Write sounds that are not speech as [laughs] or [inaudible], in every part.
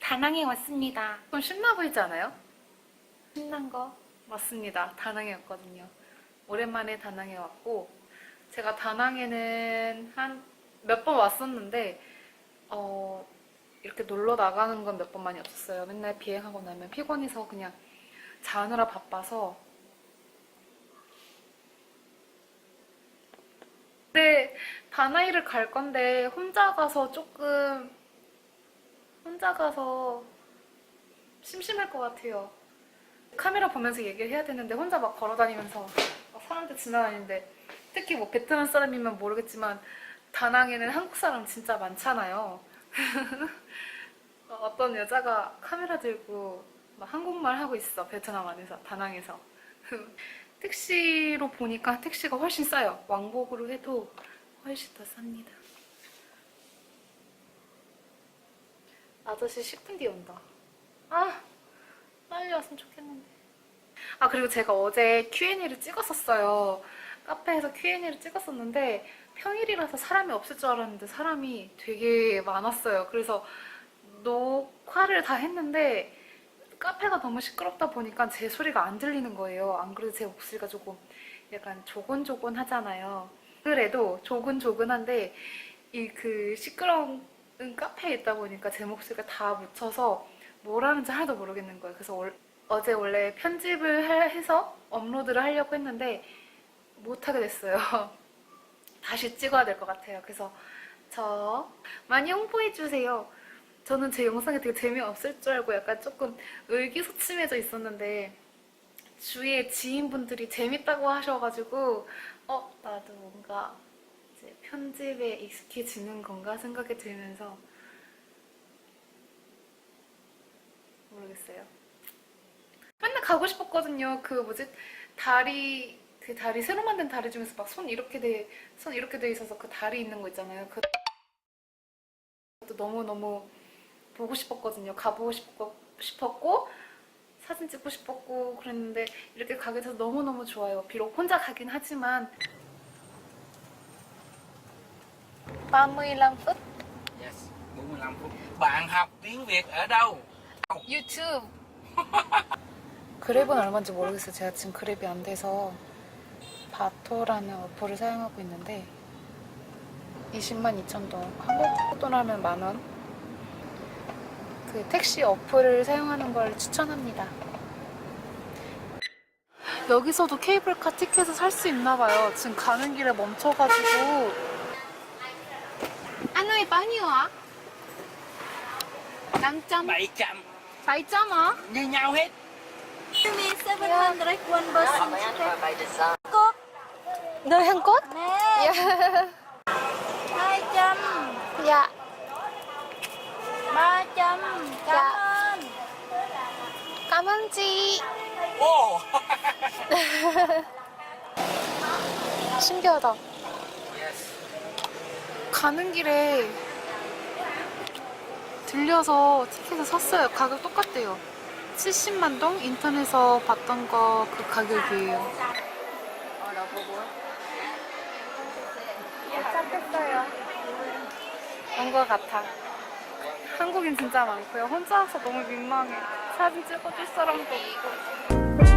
다낭에 왔습니다. 좀 신나 보이지 않아요? 신난 거? 맞습니다. 다낭에 왔거든요. 오랜만에 다낭에 왔고, 제가 다낭에는 한 몇 번 왔었는데, 어, 이렇게 놀러 나가는 건 몇번 많이 없었어요. 맨날 비행하고 나면 피곤해서 그냥 자느라 바빠서. 근데 다낭이를 갈 건데 혼자 가서 조금 혼자 가서 심심할 것 같아요. 카메라 보면서 얘기를 해야 되는데 혼자 막 걸어다니면서 막 사람들 지나다니는데 특히 뭐 베트남 사람이면 모르겠지만 다낭에는 한국 사람 진짜 많잖아요. [laughs] 어떤 여자가 카메라 들고 막 한국말 하고 있어 베트남 안에서 다낭에서 [laughs] 택시로 보니까 택시가 훨씬 싸요. 왕복으로 해도 훨씬 더 쌉니다. 아저씨 10분 뒤에 온다. 아, 빨리 왔으면 좋겠는데. 아, 그리고 제가 어제 Q&A를 찍었었어요. 카페에서 Q&A를 찍었었는데 평일이라서 사람이 없을 줄 알았는데 사람이 되게 많았어요. 그래서 녹화를 다 했는데 카페가 너무 시끄럽다 보니까 제 소리가 안 들리는 거예요. 안 그래도 제 목소리가 조금 약간 조곤조곤 하잖아요. 그래도 조근조근한데 이 그 시끄러운 카페에 있다 보니까 제 목소리가 다 묻혀서 뭘 하는지 하나도 모르겠는 거예요. 그래서 월- 어제 원래 편집을 해- 해서 업로드를 하려고 했는데 못하게 됐어요. [laughs] 다시 찍어야 될 것 같아요. 그래서 저 많이 홍보해주세요. 저는 제 영상이 되게 재미없을 줄 알고 약간 조금 의기소침해져 있었는데 주위에 지인분들이 재밌다고 하셔가지고 어 나도 뭔가 편집에 익숙해지는 건가 생각이 들면서 모르겠어요. 맨날 가고 싶었거든요. 그 뭐지 다리 그 다리 새로 만든 다리 중에서 막 손 이렇게 돼손 이렇게 돼 있어서 그 다리 있는 거 있잖아요. 그 것도 너무 너무 보고 싶었거든요. 가보고 싶고, 싶었고 사진 찍고 싶었고 그랬는데 이렇게 가게 돼서 너무 너무 좋아요. 비록 혼자 가긴 하지만 35 phút Yes, 45 phút. Bạn học tiếng Việt ở đâu? 유튜브 그랩은 [laughs] 얼마인지 모르겠어요. 제가 지금 그랩이 안 돼서 바토라는 어플을 사용하고 있는데 20만 2천 동 한국 돈 하면 만 원. 그 택시 어플을 사용하는 걸 추천합니다. 여기서도 케이블카 티켓을 살 수 있나 봐요. 지금 가는 길에 멈춰가지고 Anh ơi bao nhiêu ạ? 500 700 700 hả? như nhau hết. Give me 700 one person ticket. Cốt. 너 한꽃? Nè, 야. 200, 야. 300. Cảm Dạ. ơn. 까만지. Ồ! [laughs] 신기하다. yes. 가는 길에 들려서 티켓을 샀어요. 가격 똑같대요. 70만 동 인터넷에서 봤던 거 그 가격이에요. 짝했어요. 온것 같아. 한국인 진짜 많고요. 혼자서 너무 민망해. 사진 찍어줄 사람도 없고.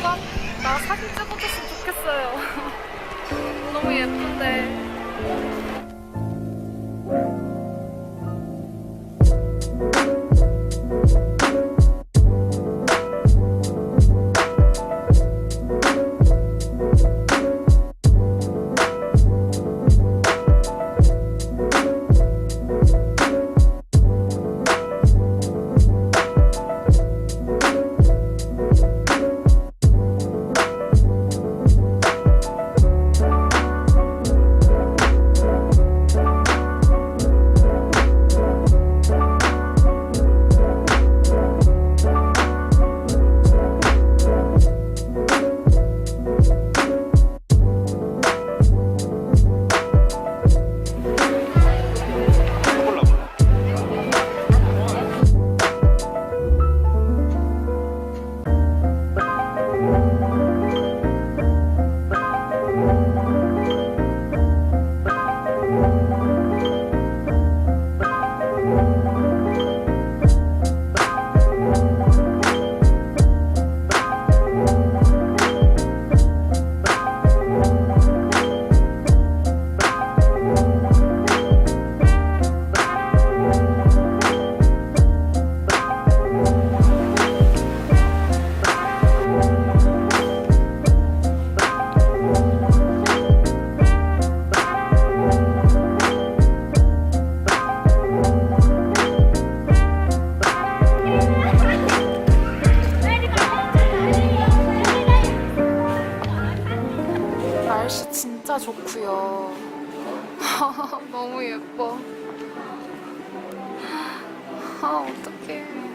누가 나 사진 찍어줬으면 좋겠어요. [laughs] 너무 예쁜데. 예뻐. 아 어떡해.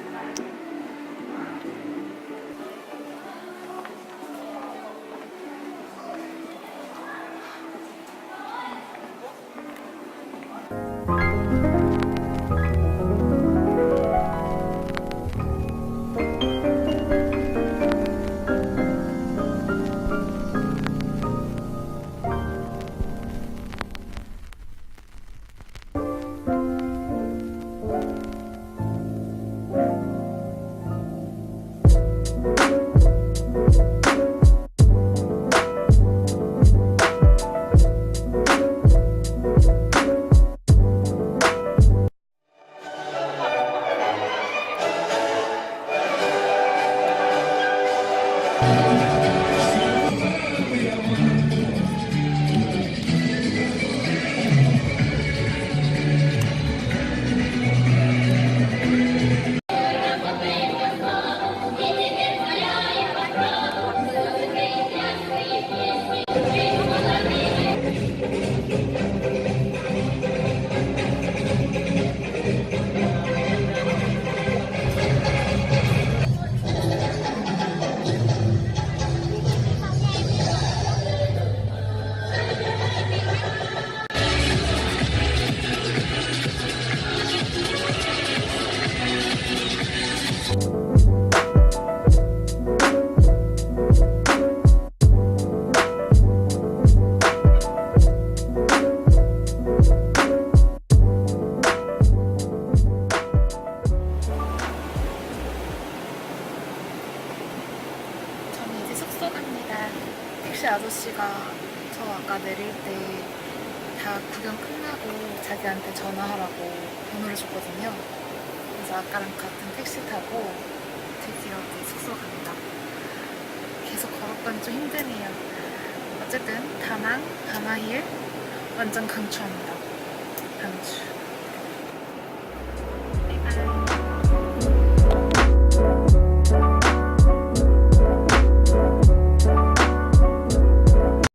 줬거든요. 그래서 아까랑 같은 택시 타고 드디어 이제 숙소 갑니다. 계속 걸었더니 좀 힘드네요. 어쨌든 다낭, 다나힐 완전 강추합니다. 강추.